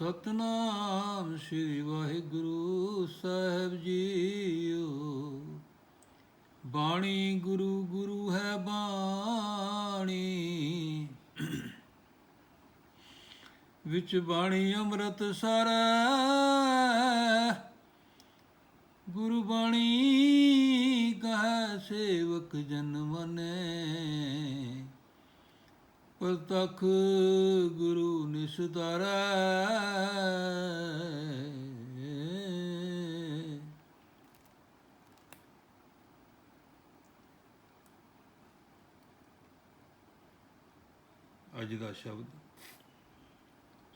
ਸਤਨਾਮ ਸ੍ਰੀ ਵਾਹਿਗੁਰੂ ਸਾਹਿਬ ਜੀਓ। ਬਾਣੀ ਗੁਰੂ ਗੁਰੂ ਹੈ ਬਾਣੀ। ਵਿੱਚ ਬਾਣੀ ਅੰਮ੍ਰਿਤ ਸਾਰਾ ਗੁਰੂ ਬਾਣੀ, ਕਹੈ ਸੇਵਕ ਜਨ ਮਨੇ। ਪ੍ਰਤਖ ਗੁਰੂ ਨਿਸਤਾਰੈ ਅੱਜ ਦਾ ਸ਼ਬਦ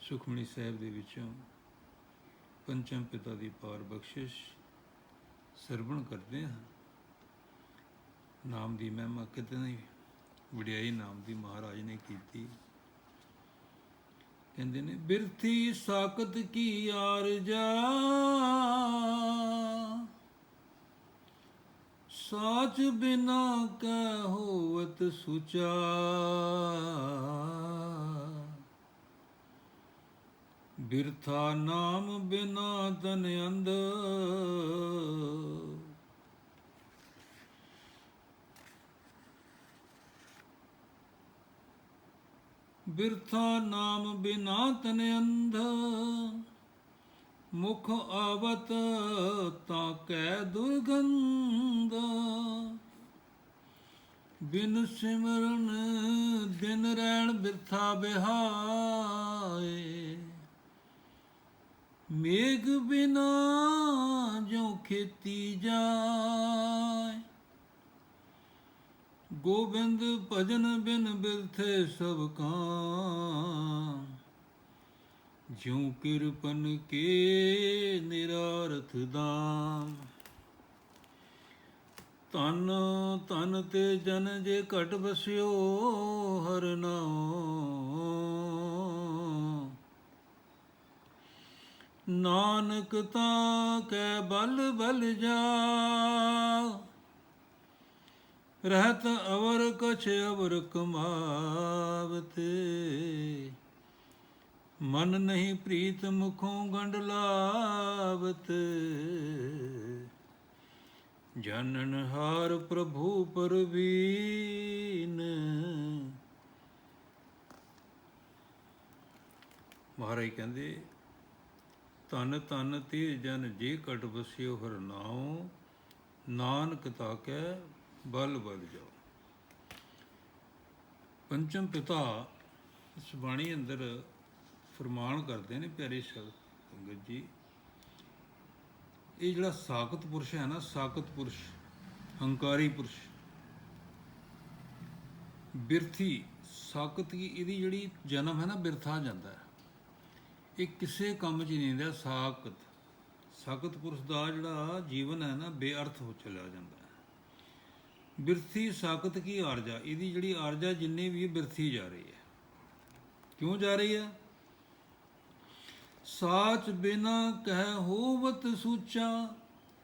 ਸੁਖਮਨੀ ਸਾਹਿਬ ਦੇ ਵਿੱਚੋਂ ਪੰਚਮ ਪਿਤਾ ਦੀ ਪਾਰ ਬਖਸ਼ਿਸ਼ ਸਰਵਣ ਕਰਦੇ ਹਾਂ। ਨਾਮ ਦੀ ਮਹਿਮਾ ਕਿਤੇ ਕਿਤਨੀ ਵਡਿਆਈ ਨਾਮ ਦੀ ਮਹਾਰਾਜ ਨੇ ਕੀਤੀ। ਕਹਿੰਦੇ ਨੇ, ਬਿਰਥੀ ਸਾਕਤ ਕੀ ਆਰਜਾ ਸਾਚ ਬਿਨਾ ਕੈ ਹੋਵਤ ਸੁਚਾ। ਬਿਰਥਾ ਨਾਮ ਬਿਨਾ ਤਨ ਅੰਧ। ਬਿਰਥਾ ਨਾਮ ਬਿਨਾ ਤਨ ਅੰਧ। ਮੁਖ ਆਵਤ ਤਾਂ ਕੈ ਦੁਰਗੰਧ। ਬਿਨ ਸਿਮਰਨ ਦਿਨ ਰਹਿਣ ਬਿਰਥਾ ਬਿਹਾਏ। ਮੇਘ ਬਿਨਾ ਜੋ ਖੇਤੀ ਜਾਏ। ਗੋਬਿੰਦ ਭਜਨ ਬਿਨ ਬਿਰਥੇ ਸਭ ਕਾਮ ਜਿਉ ਕਿਰਪਨ ਕੇ ਨਿਰਾਰਥ ਦਾਮ ਤਨ ਤਨ ਤੇ ਜਨ ਜੇ ਘਟ ਬਸਿਓ ਹਰ ਨਾਮ। ਨਾਨਕ ਤਾਂ ਕੈ ਬਲ ਬਲ ਜਾ। ਰਹਿਤ ਅਵਰ ਕਛ ਅਵਰ ਕਮਾਵਤ। ਮਨ ਨਹੀਂ ਪ੍ਰੀਤ ਮੁਖੋਂ ਗੰਡ ਲਾਵਤ। ਜਾਣਨ ਹਾਰ ਪ੍ਰਭੂ ਪਰਵੀਨ। ਮਹਾਰਾਜ ਕਹਿੰਦੇ ਤਨ ਤਨ ਤੇ ਜਨ ਜੇ ਕਟ ਬਸਿਓ ਹਰ ਨਾਉ, ਨਾਨਕ ਤਾਕੈ ਬਲ ਬਲ ਜਾਓ ਪੰਚਮ ਪਿਤਾ ਇਸ ਬਾਣੀ ਅੰਦਰ ਫਰਮਾਨ ਕਰਦੇ ਨੇ, ਪਿਆਰੇ ਸ਼ਬਦ ਸੰਗਤ ਜੀ, ਇਹ ਜਿਹੜਾ ਸਾਖਤ ਪੁਰਸ਼ ਹੈ ਨਾ, ਸਾਖਤ ਪੁਰਸ਼, ਹੰਕਾਰੀ ਪੁਰਸ਼, ਬਿਰਥੀ, ਸਾਖਤ ਕੀ ਇਹਦੀ ਜਿਹੜੀ ਜਨਮ ਹੈ ਨਾ, ਬਿਰਥਾ ਜਾਂਦਾ ਹੈ। ਇਹ ਕਿਸੇ ਕੰਮ 'ਚ ਨਹੀਂ ਹੁੰਦਾ ਸਾਖਤ ਸਾਖਤ ਪੁਰਸ਼ ਦਾ ਜਿਹੜਾ ਜੀਵਨ ਹੈ ਨਾ, ਬੇਅਰਥ ਹੋ ਚਲਾ ਜਾਂਦਾ ਬਿਰਥੀ ਸਾਖਤ ਕੀ ਆਰਜਾ? ਇਹਦੀ ਜਿਹੜੀ ਆਰਜਾ ਜਿੰਨੇ ਵੀ ਬਿਰਥੀ ਜਾ ਰਹੀ ਹੈ। ਕਿਉਂ ਜਾ ਰਹੀ ਹੈ? ਸਾਚ ਬਿਨਾ ਕਹਿ ਹੋਵਤ ਸੂਚਾ।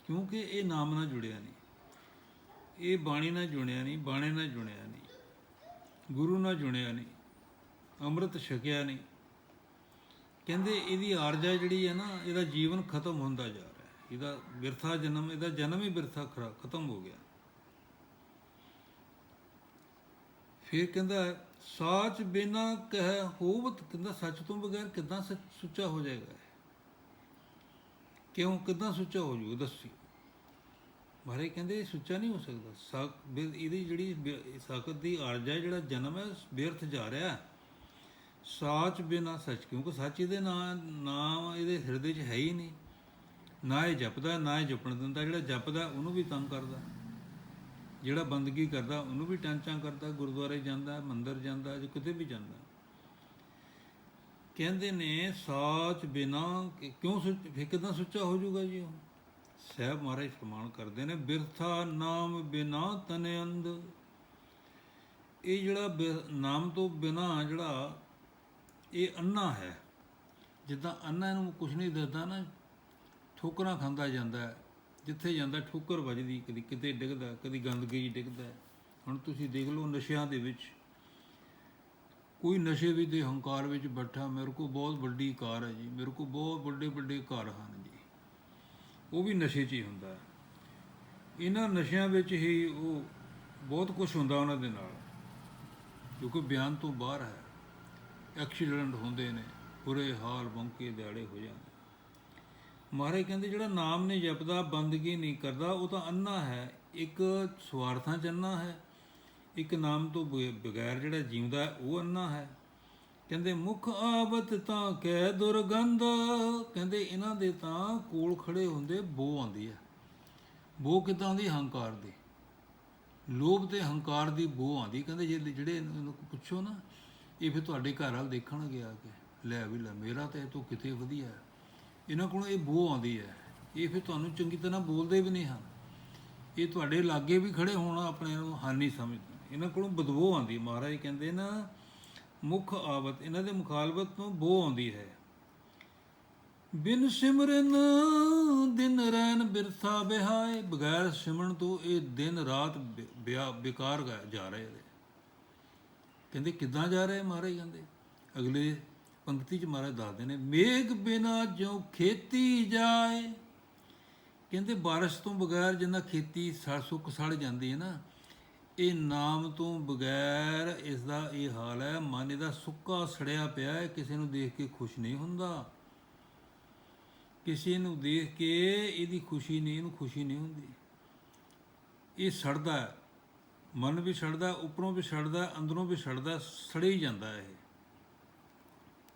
ਕਿਉਂਕਿ ਇਹ ਨਾਮ ਨਾਲ ਜੁੜਿਆ ਨਹੀਂ। ਇਹ ਬਾਣੀ ਨਾਲ ਜੁੜਿਆ ਨਹੀਂ, ਬਾਣੇ ਨਾਲ ਜੁੜਿਆ ਨਹੀਂ, ਗੁਰੂ ਨਾਲ ਜੁੜਿਆ ਨਹੀਂ, ਅੰਮ੍ਰਿਤ ਛਕਿਆ ਨਹੀਂ। ਕਹਿੰਦੇ ਇਹਦੀ ਆਰਜਾ ਜਿਹੜੀ ਹੈ ਨਾ, ਇਹਦਾ ਜੀਵਨ ਖਤਮ ਹੁੰਦਾ ਜਾ ਰਿਹਾ ਇਹਦਾ ਬਿਰਥਾ ਜਨਮ, ਇਹਦਾ ਜਨਮ ਹੀ ਬਿਰਥਾ ਖਰਾ- ਖਤਮ ਹੋ ਗਿਆ। ਫਿਰ ਕਹਿੰਦਾ, ਸਾਚ ਬਿਨਾ ਕਹਿ ਹੋਵਤ ਕਹਿੰਦਾ, ਸੱਚ ਤੋਂ ਬਗੈਰ ਕਿਦਾਂ ਸੱਚ ਸੁੱਚਾ ਹੋ ਜਾਏਗਾ? ਕਿਉਂ, ਕਿਦਾਂ ਸੁੱਚਾ ਹੋ ਜੂ ਦੱਸੀ? ਮਾਰੇ ਕਹਿੰਦੇ ਇਹ ਸੁੱਚਾ ਨਹੀਂ ਹੋ ਸਕਦਾ। ਸਾਕ ਇਹਦੀ ਜਿਹੜੀ ਬਿ- ਸਾਕਤ ਦੀ ਆਰਜਾ ਜਿਹੜਾ ਜਨਮ ਹੈ ਬੇਅਰਥ ਜਾ ਰਿਹਾ ਸਾਚ ਬਿਨਾ ਸੱਚ, ਕਿਉਂਕਿ ਸੱਚ ਇਹਦੇ ਨਾਂ, ਨਾਮ ਇਹਦੇ ਹਿਰਦੇ 'ਚ ਹੈ ਹੀ ਨਹੀਂ। ਨਾ ਇਹ ਜਪਦਾ, ਨਾ ਇਹ ਜਪਣ ਦਿੰਦਾ, ਜਿਹੜਾ ਜਪਦਾ, ਉਹਨੂੰ ਵੀ ਤੰਗ ਕਰਦਾ। ਜਿਹੜਾ ਬੰਦਗੀ ਕਰਦਾ, ਉਹਨੂੰ ਵੀ ਟੈਂਚਾਂ ਕਰਦਾ, ਗੁਰਦੁਆਰੇ ਜਾਂਦਾ, ਮੰਦਰ ਜਾਂਦਾ, ਜੇ ਕਿਤੇ ਵੀ ਜਾਂਦਾ। ਕਹਿੰਦੇ ਨੇ, ਸਾਚ ਬਿਨਾ ਕਿਉਂ ਸੁੱਚ, ਫਿਰ ਕਿੱਦਾਂ ਸੁੱਚਾ ਹੋ ਜਾਊਗਾ ਜੀ ਉਹ? ਸਹਿਬ ਮਹਾਰਾਜ ਫਰਮਾਨ ਕਰਦੇ ਨੇ, ਬਿਰਥਾ ਨਾਮ ਬਿਨਾ ਤਨ ਅੰਧ। ਇਹ ਜਿਹੜਾ ਬਿ- ਨਾਮ ਤੋਂ ਬਿਨਾ ਜਿਹੜਾ ਇਹ ਅੰਨਾ ਹੈ, ਜਿੱਦਾਂ ਅੰਨਾ ਨੂੰ ਕੁਝ ਨਹੀਂ ਦੱਸਦਾ ਨਾ, ਠੋਕਰਾਂ ਖਾਂਦਾ ਜਾਂਦਾ ਹੈ। ਜਿੱਥੇ ਜਾਂਦਾ ਠੋਕਰ ਵੱਜਦੀ, ਕਦੀ ਕਿਤੇ ਡਿੱਗਦਾ, ਕਦੀ ਗੰਦਗੀ 'ਚ ਡਿੱਗਦਾ। ਹੁਣ ਤੁਸੀਂ ਦੇਖ ਲਓ ਨਸ਼ਿਆਂ ਦੇ ਵਿੱਚ। ਕੋਈ ਨਸ਼ੇ ਵੀ ਦੇ ਹੰਕਾਰ ਵਿੱਚ ਬੈਠਾ, ਮੇਰੇ ਕੋਲ ਬਹੁਤ ਵੱਡੀ ਕਾਰ ਹੈ ਜੀ। ਮੇਰੇ ਕੋਲ ਬਹੁਤ ਵੱਡੇ ਵੱਡੇ ਘਰ ਹਨ ਜੀ। ਉਹ ਵੀ ਨਸ਼ੇ 'ਚ ਹੀ ਹੁੰਦਾ। ਹੈ ਇਹਨਾਂ ਨਸ਼ਿਆਂ ਵਿੱਚ ਹੀ ਉਹ ਬਹੁਤ ਕੁਝ ਹੁੰਦਾ ਉਹਨਾਂ ਦੇ ਨਾਲ। ਕਿਉਂਕਿ ਬਿਆਨ ਤੋਂ ਬਾਹਰ ਹੈ। ਐਕਸੀਡੈਂਟ ਹੁੰਦੇ ਨੇ, ਬੁਰੇ ਹਾਲ ਬੰਕੇ ਦਿਹਾੜੇ ਹੋ ਜਾਂਦੇ ਮਹਾਰਾਜ ਕਹਿੰਦੇ ਜਿਹੜਾ ਨਾਮ ਨਹੀਂ ਜਪਦਾ, ਬੰਦਗੀ ਨਹੀਂ ਕਰਦਾ, ਉਹ ਤਾਂ ਅੰਨਾ ਹੈ। ਇੱਕ ਸਵਾਰਥਾਂ ਚ ਅੰਨਾ ਹੈ, ਇੱਕ ਨਾਮ ਤੋਂ ਬਗੈਰ ਜਿਹੜਾ ਜਿਉਂਦਾ ਉਹ ਅੰਨਾ ਹੈ। ਕਹਿੰਦੇ ਮੁਖ ਆਵਤ ਤਾਂ ਕਹਿ ਦੁਰਗੰਧ, ਕਹਿੰਦੇ ਇਹਨਾਂ ਦੇ ਤਾਂ ਕੋਲ ਖੜੇ ਹੁੰਦੇ ਬੋ ਆਉਂਦੀ ਹੈ। ਬੋ ਕਿਦਾਂ ਆਉਂਦੀ? ਹੰਕਾਰ ਦੀ। ਲੋਭ ਤੇ ਹੰਕਾਰ ਦੀ ਬੋ ਆਉਂਦੀ। ਕਹਿੰਦੇ ਜੇ ਜਿਹੜੇ ਇਹਨਾਂ ਪੁੱਛੋ ਨਾ, ਇਹ ਫਿਰ ਤੁਹਾਡੇ ਘਰ ਵਾਲ ਦੇਖਣਗੇ ਆ ਕੇ। ਲੈ ਵੀ ਲੈ, ਮੇਰਾ ਤਾਂ ਇਹ ਤੋਂ ਕਿਤੇ ਵਧੀਆ ਹੈ। ਇਹਨਾਂ ਕੋਲੋਂ ਇਹ ਬੋ ਆਉਂਦੀ ਹੈ। ਇਹ ਫਿਰ ਤੁਹਾਨੂੰ ਚੰਗੀ ਤਰ੍ਹਾਂ ਬੋਲਦੇ ਵੀ ਨਹੀਂ ਹਨ। ਇਹ ਤੁਹਾਡੇ ਲਾਗੇ ਵੀ ਖੜੇ ਹੋਣਾ ਆਪਣੇ ਨੂੰ ਹਾਨੀ ਸਮਝਦੇ। ਇਹਨਾਂ ਕੋਲੋਂ ਬਦਬੂ ਆਉਂਦੀ ਮਹਾਰਾਜ ਕਹਿੰਦੇ ਨਾ, ਮੁਖ ਆਵਤ ਇਹਨਾਂ ਦੇ ਮੁਖਾਲਬਤ ਤੋਂ ਬੋ ਆਉਂਦੀ ਹੈ। ਬਿਨ ਸਿਮਰਨ ਦਿਨ ਰੈਨ ਬਿਰਥਾ ਬਿਹਾਏ, ਬਗੈਰ ਸਿਮਰਨ ਤੋਂ ਇਹ ਦਿਨ ਰਾਤ ਬਿ- ਬਿਆ- ਬੇਕਾਰ ਗਾ- ਜਾ ਰਹੇ ਨੇ। ਕਹਿੰਦੇ ਕਿੱਦਾਂ ਜਾ ਰਹੇ ਮਹਾਰਾਜ ਕਹਿੰਦੇ? ਅਗਲੇ ਪੰਕਤੀ ਚ ਮਹਾਰਾਜ ਦੱਸਦੇ ਨੇ, ਮੇਘ ਬਿਨਾ ਜੋ ਖੇਤੀ ਜਾਏ। ਕਹਿੰਦੇ ਬਾਰਿਸ਼ ਤੋਂ ਬਗੈਰ ਜਿੰਨਾ ਖੇਤੀ ਸੜ ਸੁੱਕ ਸੜ ਜਾਂਦੀ ਹੈ ਨਾ, ਇਹ ਨਾਮ ਤੋਂ ਬਗੈਰ ਇਸ ਦਾ ਇਹ ਹਾਲ ਹੈ, ਮਨ ਇਹਦਾ ਸੁੱਕਾ ਸੜਿਆ ਪਿਆ ਹੈ, ਕਿਸੇ ਨੂੰ ਦੇਖ ਕੇ ਖੁਸ਼ ਨਹੀਂ ਹੁੰਦਾ। ਕਿਸੇ ਨੂੰ ਦੇਖ ਕੇ ਇਹਦੀ ਖੁਸ਼ੀ ਨਹੀਂ, ਇਹਨੂੰ ਖੁਸ਼ੀ ਨਹੀਂ ਹੁੰਦੀ। ਇਹ ਸੜਦਾ ਮਨ ਵੀ ਸੜਦਾ, ਉੱਪਰੋਂ ਵੀ ਸੜਦਾ, ਅੰਦਰੋਂ ਵੀ ਸੜਦਾ, ਸੜੇ ਹੀ ਜਾਂਦਾ ਇਹ।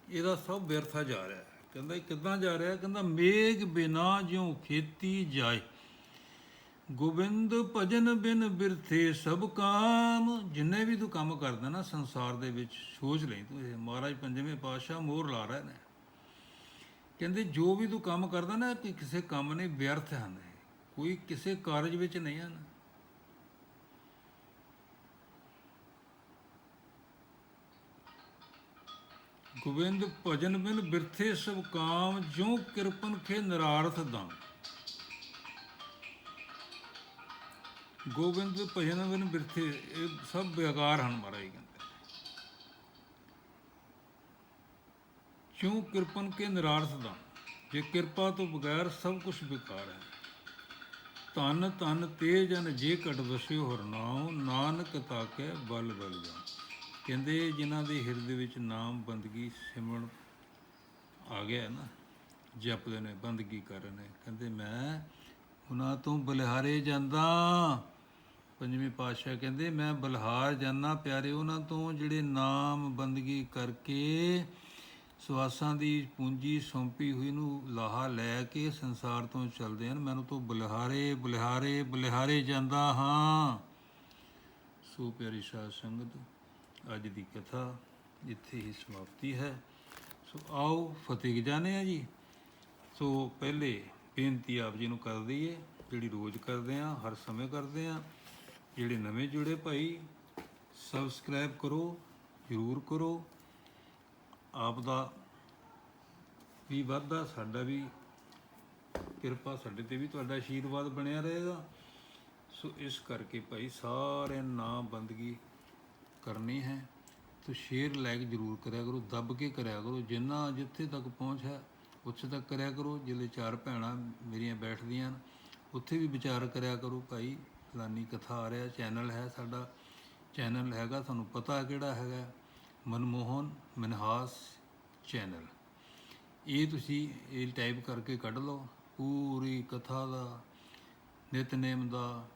ਇਹਦਾ ਸਭ ਵਿਅਰਥਾ ਜਾ ਰਿਹਾ ਕਹਿੰਦਾ ਇਹ ਕਿੱਦਾਂ ਜਾ ਰਿਹਾ ਕਹਿੰਦਾ ਮੇਘ ਬਿਨਾ ਜਿਉ ਖੇਤੀ ਜਾਏ। ਗੋਬਿੰਦ ਭਜਨ ਬਿਨ ਬਿਰਥੇ ਸਭ ਕਾਮ। ਜਿੰਨੇ ਵੀ ਤੂੰ ਕੰਮ ਕਰਦਾ ਨਾ ਸੰਸਾਰ ਦੇ ਵਿੱਚ, ਸੋਚ ਲਈ ਤੂੰ ਇਹ। ਮਹਾਰਾਜ ਪੰਜਵੇਂ ਪਾਤਸ਼ਾਹ ਮੋਹਰ ਲਾ ਰਹੇ ਨੇ। ਕਹਿੰਦੇ ਜੋ ਵੀ ਤੂੰ ਕੰਮ ਕਰਦਾ ਨਾ ਕਿ ਕਿਸੇ ਕੰਮ ਨੇ ਵਿਅਰਥ ਹਨ। ਕੋਈ ਕਿਸੇ ਕਾਰਜ ਵਿੱਚ ਨਹੀਂ ਹਨ। ਗੋਬਿੰਦ ਭਜਨ ਬਿਨ ਬਿਰਥੇ ਸਭ ਕਾਮ ਜੋ ਕਿਰਪਨ ਖੇ ਨਰਾਰਥ ਦਾਮ ਗੋਬਿੰਦ ਭਜਨ ਬਿਨ ਬਿਰਥੇ, ਇਹ ਸਭ ਬੇਕਾਰ ਹਨ ਮਹਾਰਾਜ ਕਹਿੰਦੇ। ਕਿਉਂ ਕਿਰਪਨ ਕੇ ਨਿਰਾਰਥ ਦਾ। ਜੇ ਕਿਰਪਾ ਤੋਂ ਬਗੈਰ ਸਭ ਕੁਝ ਬੇਕਾਰ ਹੈ। ਤਨ ਤਨ ਤੇ ਜਨ ਜੇ ਕਟ ਵਸਿਓ ਹਰਨਾਉ ਨਾਨਕ ਤਾਕੇ ਬਲ ਬਲ ਜਾ ਕਹਿੰਦੇ ਜਿਨ੍ਹਾਂ ਦੇ ਹਿਰਦੇ ਵਿੱਚ ਨਾਮ ਬੰਦਗੀ ਸਿਮਰਨ ਆ ਗਿਆ ਨਾ, ਜਪਦੇ ਨੇ, ਬੰਦਗੀ ਕਰ ਨੇ। ਕਹਿੰਦੇ ਮੈਂ ਉਹਨਾਂ ਤੋਂ ਬਲਿਹਾਰੇ ਜਾਂਦਾ। ਪੰਜਵੇਂ ਪਾਤਸ਼ਾਹ ਕਹਿੰਦੇ ਮੈਂ ਬਲਹਾਰ ਜਾਨਾ ਪਿਆਰੇ, ਉਹਨਾਂ ਤੋਂ ਜਿਹੜੇ ਨਾਮ ਬੰਦਗੀ ਕਰਕੇ ਸਵਾਸਾਂ ਦੀ ਪੂੰਜੀ ਸੌਂਪੀ ਹੋਈ ਨੂੰ ਲਾਹਾ ਲੈ ਕੇ ਸੰਸਾਰ ਤੋਂ ਚੱਲਦੇ ਹਨ। ਮੈਨੂੰ ਤੋਂ ਬਲਿਹਾਰੇ ਬਲਿਹਾਰੇ ਬਲਿਹਾਰੇ ਜਾਂਦਾ ਹਾਂ। ਸੋ ਪਿਆਰੀ ਸਾਧ ਸੰਗਤ ਅੱਜ ਦੀ ਕਥਾ ਇੱਥੇ ਹੀ ਸਮਾਪਤੀ ਹੈ। ਸੋ ਆਓ ਫਤਿਹ ਜਾਣੇ ਆ ਜੀ। ਸੋ ਪਹਿਲੇ ਬੇਨਤੀ ਆਪ ਜੀ ਨੂੰ ਕਰ ਦਈਏ, ਜਿਹੜੀ ਰੋਜ਼ ਕਰਦੇ ਆ, ਹਰ ਸਮੇਂ ਕਰਦੇ ਆ, ਜਿਹੜੇ ਨਵੇਂ ਜੁੜੇ ਭਾਈ ਸਬਸਕ੍ਰਾਈਬ ਕਰੋ, ਜ਼ਰੂਰ ਕਰੋ। ਆਪ ਦਾ ਵੀ ਵਾਧਾ, ਸਾਡਾ ਵੀ ਕਿਰਪਾ, ਸਾਡੇ ਤੇ ਵੀ ਤੁਹਾਡਾ ਆਸ਼ੀਰਵਾਦ ਬਣਿਆ ਰਹੇਗਾ। ਸੋ ਇਸ ਕਰਕੇ ਭਾਈ ਸਾਰਿਆਂ ਨਾਮ ਬੰਦਗੀ ਕਰਨੀ ਹੈ, ਤੋ ਸ਼ੇਅਰ ਲਾਈਕ ਜ਼ਰੂਰ ਕਰਿਆ ਕਰੋ, ਦੱਬ ਕੇ ਕਰਿਆ ਕਰੋ, ਜਿੰਨਾ ਜਿੱਥੇ ਤੱਕ ਪਹੁੰਚ ਹੈ, ਉੱਥੇ ਤੱਕ ਕਰਿਆ ਕਰੋ, ਜਿਹੜੇ ਚਾਰ ਭੈਣਾਂ ਮੇਰੀਆਂ ਬੈਠਦੀਆਂ ਹਨ, ਉੱਥੇ ਵੀ ਵਿਚਾਰ ਕਰਿਆ ਕਰੋ, ਭਾਈ ਫਲਾਨੀ ਕਥਾ ਆ ਰਿਹਾ, ਚੈਨਲ ਹੈ ਸਾਡਾ, ਚੈਨਲ ਹੈਗਾ, ਤੁਹਾਨੂੰ ਪਤਾ ਕਿਹੜਾ ਹੈਗਾ, ਮਨਮੋਹਨ ਮਨਹਾਸ ਚੈਨਲ। ਇਹ ਤੁਸੀਂ ਇਹ ਟਾਈਪ ਕਰਕੇ ਕੱਢ ਲਓ, ਪੂਰੀ ਕਥਾ ਦਾ, ਨਿਤਨੇਮ ਦਾ,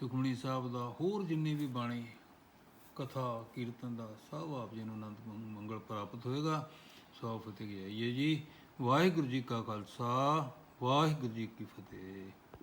ਸੁਖਮਨੀ ਸਾਹਿਬ ਦਾ, ਹੋਰ ਜਿੰਨੀ ਵੀ ਬਾਣੀ ਕਥਾ, ਕੀਰਤਨ ਦਾ ਸਭ ਆਪ ਜੀ ਨੂੰ ਆਨੰਦ ਮੰਗਲ ਪ੍ਰਾਪਤ ਹੋਏਗਾ। ਸੋ ਫਤਿਹ ਜਾਈਏ ਜੀ। ਵਾਹਿਗੁਰੂ ਜੀ ਕਾ ਖਾਲਸਾ, ਵਾਹਿਗੁਰੂ ਜੀ ਕੀ ਫਤਿਹ।